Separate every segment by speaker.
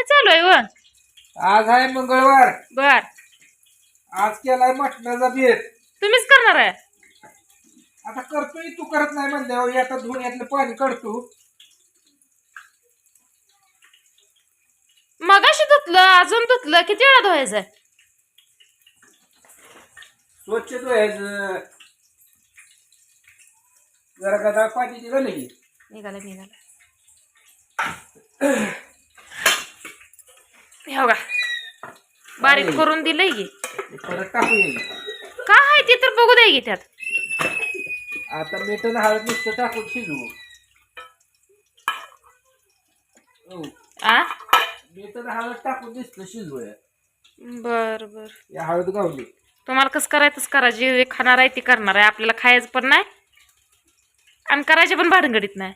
Speaker 1: काय चालू आहे व.
Speaker 2: आज आहे मंगळवार.
Speaker 1: बर.
Speaker 2: आज केलाय मटणाचा बेत
Speaker 1: तुम्हीच करणार आहे?
Speaker 2: आता करतोय तू करत नाही म्हणल्यावर आता धुण्यातलं पाणी काढतो.
Speaker 1: मगाशी धुतलं अजून धुतलं किती वेळा धुवायचंय?
Speaker 2: स्वच्छ धुवायचं. जरा गदा पाणी की.
Speaker 1: निघालं निघालं. हे बघा. बारीक करून दिलंय की. काय आहे ते तर बघू द्या की त्यात.
Speaker 2: आता मीठन हळद नुसतं टाकून शिजवू. हो.
Speaker 1: आ?
Speaker 2: हळद टाकून दिसतं शिजवूया.
Speaker 1: बर बर.
Speaker 2: या हळद गावली
Speaker 1: तुम्हाला कसं करायचंच करा. जे खाणार आहे ते करणार आहे. आपल्याला खायचं पण नाही आणि करायचे पण भाडंगडीत नाही.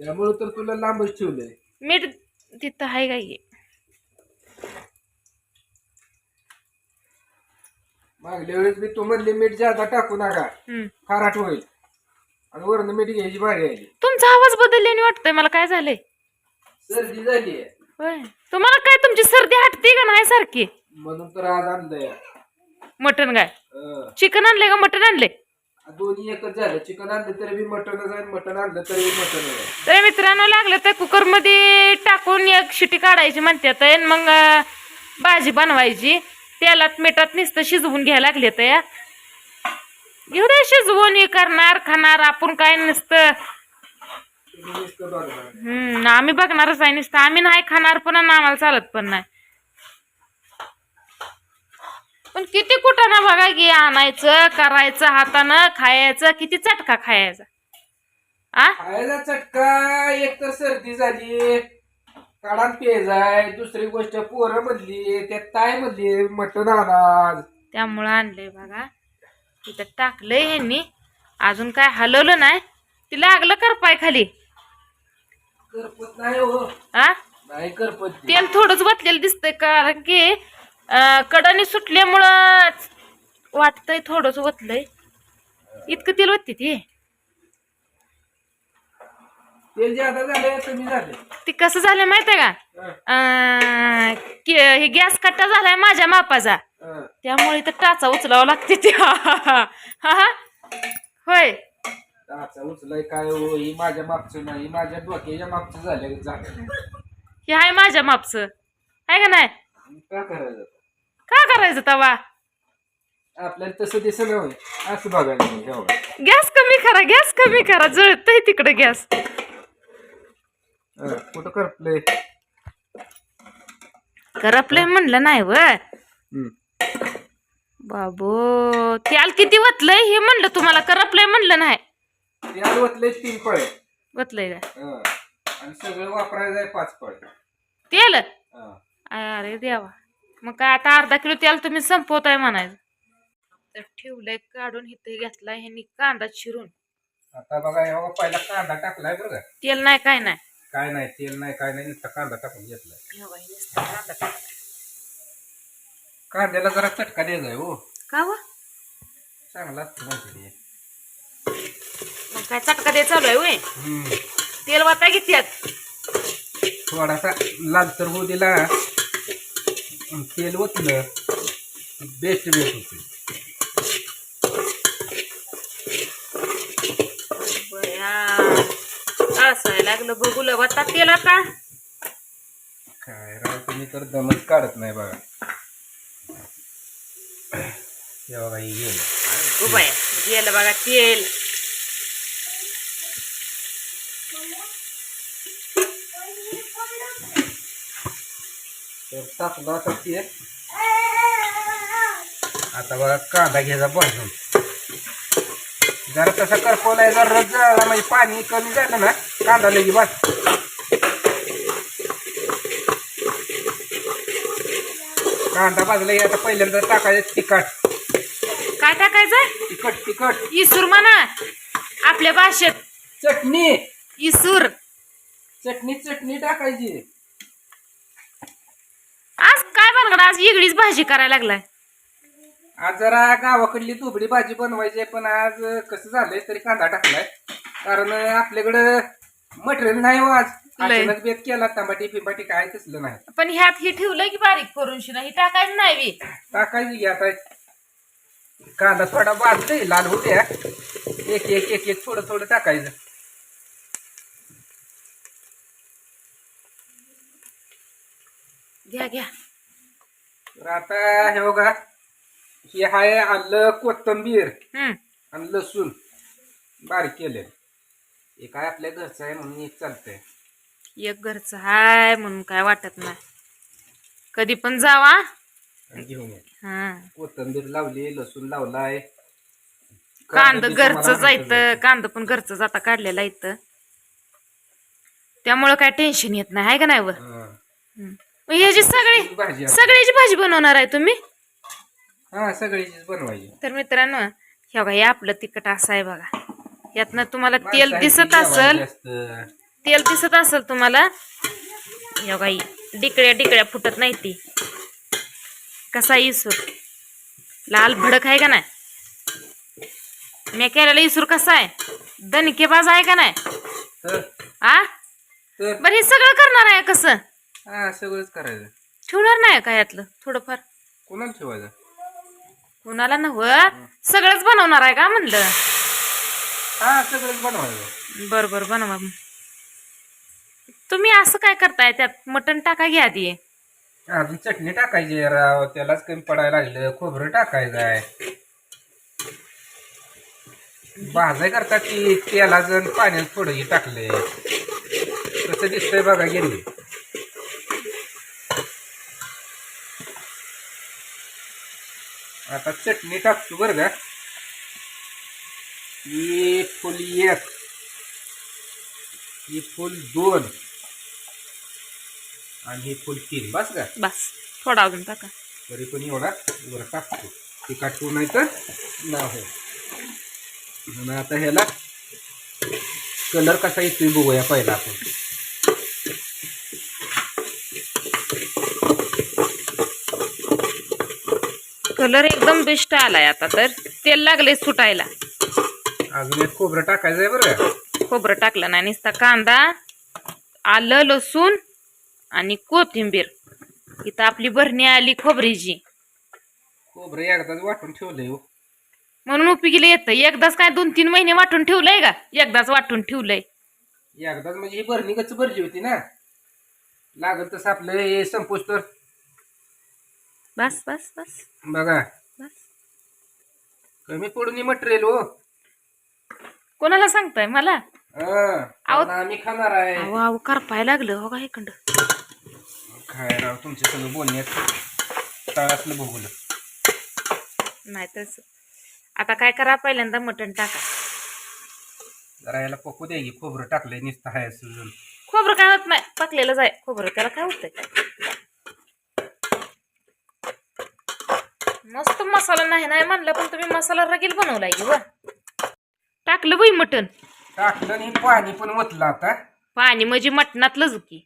Speaker 2: त्यामुळे तर तुला लांबच ठेवलंय.
Speaker 1: मीठ तिथं आहे काय
Speaker 2: मागल्या वेळेस मी तू म्हणले मीठ जादा टाकू नका.
Speaker 1: हम्म.
Speaker 2: खाराट होईल आणि वरण मीठ घ्यायची भारी आली
Speaker 1: तुमचा आवाज बदलल्याने वाटतंय मला काय झालंय?
Speaker 2: सर्दी झाली
Speaker 1: होय. तुम्हाला काय तुमची सर्दी हटते का नाही सारखी?
Speaker 2: म्हणून तर आज आणलंय.
Speaker 1: मटन काय?
Speaker 2: अं,
Speaker 1: चिकन आणले का मटन आणले
Speaker 2: दोन्ही एकच झालं. चिकन आणलं तरी बी मटनच आहे मटन आणलं तरी बी मटन आहे.
Speaker 1: तर मित्रांनो लागलं तर कुकरमध्ये टाकून एक शिटी काढायची म्हणतात आणि मग अं, भाजी बनवायची. तेलात मिठात नुसतं शिजवून घ्यायला लागले तर या. एवढे शिजवून हे करणार खाणार आपण काय नुसतं. हम्म आम्ही बघणारच आहे नुसतं. आम्ही नाही खाणार पण आणि आम्हाला चालत पण नाही. पण किती कुठं बघा की आणायचं करायचं हातानं खायचं किती चटका खायचा. आ?
Speaker 2: खायला चटका एक तर सर्दी झाली. काढान पेजाय दुसरी गोष्ट पोरं म्हणली त्यात ताय म्हणली मटन आणाज
Speaker 1: त्यामुळं आणलंय बघा. तिथं टाकलंय ह्यांनी. अजून काय हलवलं नाही. ती लागलं करपाय खाली.
Speaker 2: करपत नाही हो.
Speaker 1: आ?
Speaker 2: नाही करपत ती.
Speaker 1: तेल थोडंच बसलेलं दिसतंय कारण की अं, कडाने सुटल्यामुळं वाटतंय थोडंच वतलंय. इतकं तेल वत्ती ती.
Speaker 2: तेल ज्यादा झाले कमी झाले.
Speaker 1: ती कसं झालं माहितीये का?
Speaker 2: हं,
Speaker 1: अं, की- हे गॅस कट्टा झालाय माझ्या मापाचा.
Speaker 2: हं.
Speaker 1: त्यामुळे इथं टाचा उचलावा लागते ते. हा हा होय.
Speaker 2: टाचा उचलाय काय हो? ही माझ्या मागचं नाही ही माझ्या डोक्याच्या मागचं झालं झालं
Speaker 1: हे आहे माझ्या मापचं. आहे का नाही?
Speaker 2: काय करायचं?
Speaker 1: का करायचं तवा?
Speaker 2: आपल्याला तसं दिसत असं बघायला नाही, हे बघा.
Speaker 1: गॅस कमी करा गॅस कमी करा. जळतय तिकडे गॅस.
Speaker 2: हं, कुठं करपलंय
Speaker 1: करपलंय म्हणलं नाही व
Speaker 2: हं.
Speaker 1: बाबो त्याल किती वतलंय हे म्हणलं तुम्हाला करपलंय म्हणलं नाही.
Speaker 2: तीन फळे
Speaker 1: वतलंय का
Speaker 2: हं. आणि सगळं वापरायचं आहे पाच
Speaker 1: तेल
Speaker 2: हं.
Speaker 1: अरे देवा. मग काय आता अर्धा किलो तेल तुम्ही संपवताय म्हणायचं. तर ठेवलंय काढून इथे घेतलाय ह्यांनी कांदा चिरून.
Speaker 2: आता बघा हे बघा पहिला कांदा टाकलाय बरं
Speaker 1: तेल नाही काय नाही.
Speaker 2: काय नाही तेल नाही काय नाही नुसता कांदा टाकून घेतलाय.
Speaker 1: नुसतं कांदा.
Speaker 2: कांद्याला जरा चटका द्यायचा आहे हो.
Speaker 1: का व?
Speaker 2: चांगला असतो म्हणते ते.
Speaker 1: मग काय चटका दे चालू आहे होय?
Speaker 2: हम्म.
Speaker 1: तेल वाटा घेत्यात
Speaker 2: थोडासा लालसर होऊ दिला. आणि तेल ओतलं. बेस्ट बेस्ट होते
Speaker 1: असायला लागलं. बघूल वाटा तेल आता
Speaker 2: काय राव तुम्ही तर दमच काढत नाही बघा. हे बघा हे गेलं.
Speaker 1: बघा तेल.
Speaker 2: तर टाकलं आता तेल आता बघा कांदा घ्यायचा भाजून जरा तसा करपवलाय जर रस जळाला म्हणजे पाणी कमी झालं ना कांदा लगी भाज कांदा भाजला की आता पहिल्यांदा टाकायचं तिखट.
Speaker 1: काय टाकायचं?
Speaker 2: तिखट तिखट.
Speaker 1: इसूर म्हणा. आपल्या भाषेत.
Speaker 2: चटणी.
Speaker 1: इसूर.
Speaker 2: चटणी चटणी टाकायची.
Speaker 1: आज काय बनगड आज वेगळीच भाजी करायला लागलाय.
Speaker 2: आज जरा गावाकडली तुबडी भाजी बनवायची आहे, पण आज कसं झालंय तरी कांदा टाकलाय. कारण आपल्याकडं मटेरियल नाही हो आज.
Speaker 1: लय.
Speaker 2: अचानक बेत केला टमाटी पिंपाटी काय तसलं नाही.
Speaker 1: पण ह्यात हे ठेवलंय की बारीक करून शिना ही टाकायचं नाही बी.
Speaker 2: टाकायची की आता. कांदा थोडा भाजतोय लाल होऊ द्या. एक एक एक एक थोडं थोडं टाकायचं.
Speaker 1: घ्या घ्या.
Speaker 2: तर आता हे बघा. हे आहे आलं कोथंबीर
Speaker 1: हम्म.
Speaker 2: आणि लसूण. बारीक केले हे काय आपल्या घरचं आहे म्हणून एक चालतंय.
Speaker 1: एक घरचं हाय म्हणून काय वाटत नाही. कधी पण जावा.
Speaker 2: आणि घेऊन ये.
Speaker 1: हा.
Speaker 2: कोथंबीर लावली लसूण लावलाय.
Speaker 1: कांद घरचं जायत कांद पण घरचं जाता काढलेला इथं त्यामुळं काय टेन्शन येत नाही आहे का नाही वर
Speaker 2: आहे. हा.
Speaker 1: मग ह्याची सगळी
Speaker 2: भाजी आहे.
Speaker 1: सगळ्याची भाजी बनवणार आहे तुम्ही?
Speaker 2: हा सगळीचीच बनवायची.
Speaker 1: तर मित्रांनो हे बघा हे आपलं तिखट असं आहे बघा. यातनं तुम्हाला तेल दिसत असल. तेल दिसत असेल तुम्हाला हे बघा ही डिकड्या डिकड्या फुटत नाही ती. कसा इसूर? लाल भडक आहे का नाही? मी केलेला इसूर कसा आहे? दणकेबाज आहे का नाही?
Speaker 2: तर.
Speaker 1: बरं हे सगळं करणार आहे कसं?
Speaker 2: हा सगळंच करायचं.
Speaker 1: ठेवणार नाही का यातलं? थोडंफार.
Speaker 2: कोणाला ठेवायचं?
Speaker 1: कोणाला नव सगळंच बनवणार आहे का म्हणलं?
Speaker 2: हा सगळंच बनवायचं.
Speaker 1: बर बर बनवा. तुम्ही असं काय करताय? त्यात मटण टाका घ्या आधी.
Speaker 2: अजून चटणी टाकायची राव. त्यालाच कमी पडायला लागलं. खोबरं टाकायचं आहे. भाजाय करता ती. तेलाच आणि पाण्यात थोडं हे टाकलंय. कसं दिसतंय बघा गेली. आता चटणी टाकतो बरं का ही फुल एक ही फुल दोन आणि ही फुल तीन. बस का?
Speaker 1: बस. थोडा अजून टाका.
Speaker 2: तरी पण एवढा वर टाकतो. तिखट टू नाही तर ना हो. आणि आता ह्याला कलर कसा येतोय बघूया पहिला आपण.
Speaker 1: कलर एकदम बेस्ट आलाय आता तर. तेल लागले सुटायला.
Speaker 2: अजून एक खोबरं टाकायचं आहे बरं. का
Speaker 1: खोबरं टाकलं नाही नुसता कांदा आलं लसूण आणि कोथिंबीर. इथं आपली भरणी आली खोबरीची
Speaker 2: खोबरं एकदाच वाटून ठेवलंय हो.
Speaker 1: म्हणून उपयोगीला येतं. एकदाच काय दोन तीन महिने वाटून ठेवलंय का? एकदाच वाटून ठेवलंय.
Speaker 2: एकदाच म्हणजे ही भरणी कच भरली होती ना? लागत तसं आपलं हे
Speaker 1: बस बस बस.
Speaker 2: बघा.
Speaker 1: बस.
Speaker 2: कमी पडून मटेरियल हो.
Speaker 1: कोणाला सांगताय? मला?
Speaker 2: हा, आम्ही खाणार आहे.
Speaker 1: अहो अहो करपाय लागलं हो का इकडं?
Speaker 2: काय राव तुमच्या सगळं बोलण्यात असलं बघूलं
Speaker 1: नाही तसं आता काय करा पहिल्यांदा मटण टाका.
Speaker 2: जरा याला पकू द्या की खोबरं टाकलंय नुसतं हाय सुजून
Speaker 1: खोबरं काय होत नाही पकलेलंच आहे. खोबरं त्याला काय होतंय? मसाला नाही नाही म्हणलं पण तुम्ही मसाला रगील बनवलाय की वा. टाकलं बाई मटण.
Speaker 2: टाकलं आणि पाणी पण ओतलं आता.
Speaker 1: पाणी म्हणजे मटणातलंच की.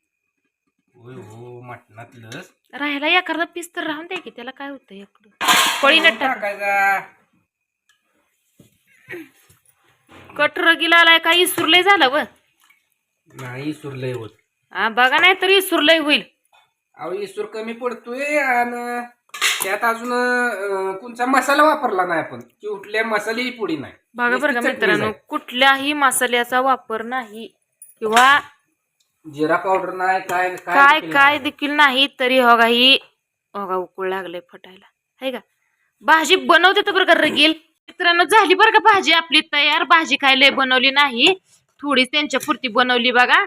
Speaker 2: होय हो मटणातलंच.
Speaker 1: राहायला एखादा पीस तर राहून द्या की त्याला काय होतं इकडं पळीनं टाक.
Speaker 2: टाकायचा.
Speaker 1: कट रगीला आलाय का इसूरलंय झालं व.
Speaker 2: नाही सुरलय होत.
Speaker 1: हा बघा नाही तरी इसूरलंय होईल.
Speaker 2: अहो इसूर कमी पडतोय आणि त्यात अजून कोणचा मसाला वापरला नाही आपण. की उठल्या मसाले ही पुडी नाही.
Speaker 1: बघा बरं का मित्रांनो
Speaker 2: आहे.
Speaker 1: कुठल्याही मसाल्याचा वापर नाही. किंवा
Speaker 2: जिरा पावडर नाही काय
Speaker 1: काय काय. देखील नाही. तरी होगा ही होगा उकळ लागले फटायला. है का? भाजी बनवते तर बरं का रगील. मित्रांनो झाली बरं का भाजी आपली तयार. भाजी खायला बनवली नाही. थोडीच त्यांच्या पुरती बनवली बघा.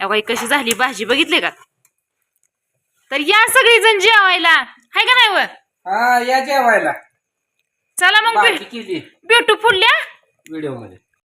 Speaker 1: अगं कशी झाली भाजी बघितली का? तर या सगळी जण जेवायला. हाय का नाही
Speaker 2: हा या जेवायला.
Speaker 1: चला मग भेट
Speaker 2: केली व्हिडिओमध्ये.